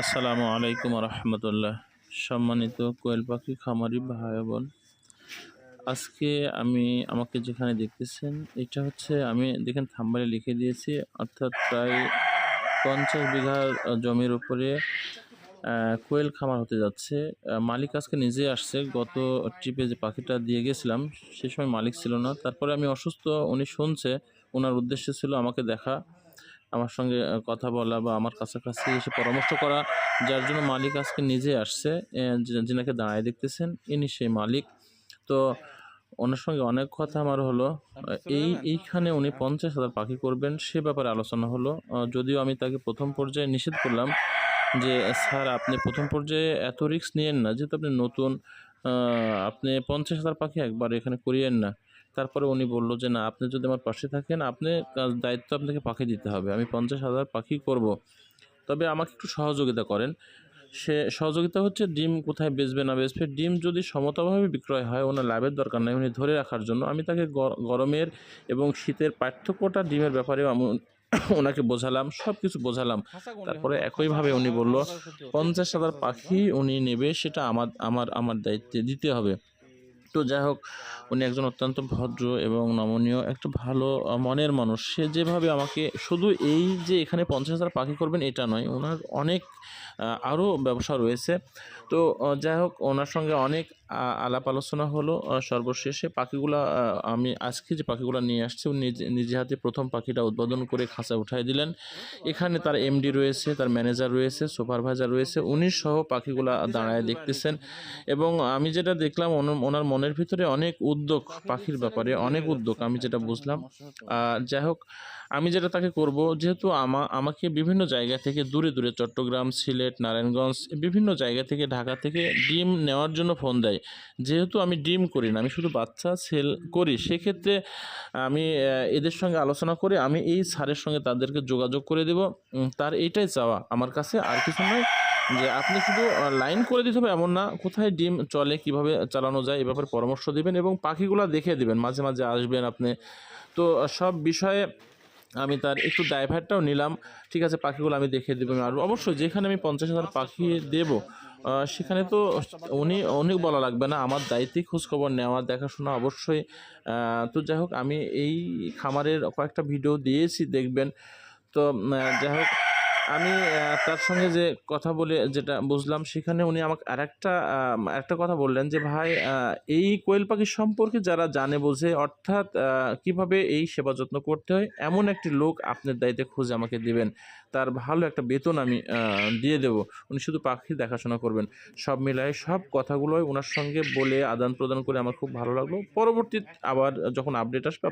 আসসালামু আলাইকুম রহমতুল্লাহ সম্মানিত কোয়েল পাখি খামারি ভাই বোন, আজকে আমি আমাকে যেখানে দেখতেছেন, এটা হচ্ছে আমি দেখেন থাম্বারে লিখে দিয়েছি, অর্থাৎ প্রায় পঞ্চাশ বিঘা জমির উপরে কোয়েল খামার হতে যাচ্ছে। মালিক আজকে নিজে আসছে, গত ট্রিপে যে পাখিটা দিয়ে গেছিলাম, সে সময় মালিক ছিল না। তারপরে আমি অসুস্থ, উনি শুনছে ওনার উদ্দেশ্য ছিল আমাকে দেখা। আমার সঙ্গে কথা বলা বা আমার কাছাকাছি এসে পরামর্শ করা যার জন্য মালিক আজকে নিজে আসছে যিনাকে দাঁড়ায় দেখতেছেন ইনি সেই মালিক। তো ওনার সঙ্গে অনেক কথা আমার হলো। এই এইখানে উনি পঞ্চাশ হাজার পাখি করবেন সে ব্যাপারে আলোচনা হলো। যদিও আমি তাকে প্রথম পর্যায়ে নিষেধ করলাম যে স্যার আপনি প্রথম পর্যায়ে এত রিস্ক নিয়েন না যেহেতু আপনি নতুন আপনি পঞ্চাশ হাজার পাখি একবার এখানে করিয়েন না। তারপরে উনি বলল যে না আপনি যদি আমার পাশে থাকেন আপনি কাজ- দায়িত্ব আপনাকে পাখি দিতে হবে। আমি পঞ্চাশ হাজার পাখি করব। তবে আমাকে একটু সহযোগিতা করেন। সে সহযোগিতা হচ্ছে ডিম কোথায় বেচবে না বেচবে। ডিম যদি সমতাভাবে বিক্রয় হয় ওনার লাভের দরকার নেই। উনি ধরে রাখার জন্য আমি তাকে গর- গরমের এবং শীতের পার্থক্যটা ডিমের ব্যাপারেও আমি ওনাকে বোঝালাম সব কিছু বোঝালাম তারপরে একইভাবে উনি বলল পঞ্চাশ হাজার পাখি উনি নেবে সেটা আমার আমার আমার দায়িত্বে দিতে হবে। তো যাই হোক, উনি একজন অত্যন্ত ভদ্র এবং নমনীয়, একটা ভালো মনের মানুষ। সে যেভাবে আমাকে, শুধু এই যে এখানে পঞ্চাশ হাজার পাখি করবেন এটা নয়, ওনার অনেক আরও ব্যবসা রয়েছে। তো যাই হোক, ওনার সঙ্গে অনেক আলাপ আলোচনা হলো সর্বশেষে পাখিগুলা আমি আজকে যে পাখিগুলো নিয়ে আসছি নিজে নিজে হাতে প্রথম পাখিটা উদ্বোধন করে খাঁচা উঠাই দিলেন। এখানে তার এমডি রয়েছে, তার ম্যানেজার রয়েছে সুপারভাইজার রয়েছে, উনি সহ পাখিগুলা দাঁড়ায় দেখতেছেন। এবং আমি যেটা দেখলাম ওনার- মনের ভিতরে অনেক উদ্যোগ, পাখির ব্যাপারে অনেক উদ্যোগ, আমি যেটা বুঝলাম। যাই হোক আমি যেটা তাকে করব, যেহেতু আমা, আমাকে বিভিন্ন জায়গা থেকে দূরে দূরে চট্টগ্রাম, সিলেট, নারায়ণগঞ্জ বিভিন্ন জায়গা থেকে ঢাকা থেকে ডিম নেওয়ার জন্য ফোন দেয়। যেহেতু আমি ডিম করি না, আমি শুধু বাচ্চা সেল করি, সেক্ষেত্রে আমি এদের সঙ্গে আলোচনা করে আমি এই স্যারের সঙ্গে তাদেরকে যোগাযোগ করে দেব। তার এইটাই চাওয়া আমার কাছে, আর কিছু নয় যে আপনি শুধু লাইন করে দিতে হবে এমন না, কোথায় ডিম চলে, কীভাবে চালানো যায়, এ ব্যাপারে পরামর্শ দেবেন এবং পাখিগুলো দেখে দিবেন, মাঝে মাঝে আসবেন আপনি। তো সব বিষয়ে আমি তার একটু ড্রাইভারটাও নিলাম। ঠিক আছে, পাখিগুলো আমি দেখে দেবো। আর অবশ্যই যেখানে আমি পঞ্চাশ হাজার পাখি দেব সেখানে তো উনি অনেক বলা লাগবে না। আমার দায়িত্বে খোঁজখবর নেওয়া, দেখাশোনা অবশ্যই। তো যাই হোক, আমি এই খামারের কয়েকটা ভিডিও দিয়েছি, দেখবেন। তো যাই হোক আমি তার সঙ্গে যে কথা বলে যেটা বুঝলাম সেখানে উনি আমাকে আরেকটা আহ, একটা কথা বললেন যে ভাই এই কোয়েল পাখি সম্পর্কে যারা জানে বোঝে অর্থাৎ কীভাবে এই সেবা যত্ন করতে হয় এমন একটি লোক আপনার দায়িত্বে খুঁজে আমাকে দিবেন। তার ভালো একটা বেতন আমি দিয়ে দেব। উনি শুধু পাখি দেখাশোনা করবেন। সব মিলায় সব কথাগুলোই ওনার সঙ্গে বলে আদান প্রদান করে আমার খুব ভালো লাগল। পরবর্তী আবার যখন আপডেট আসবে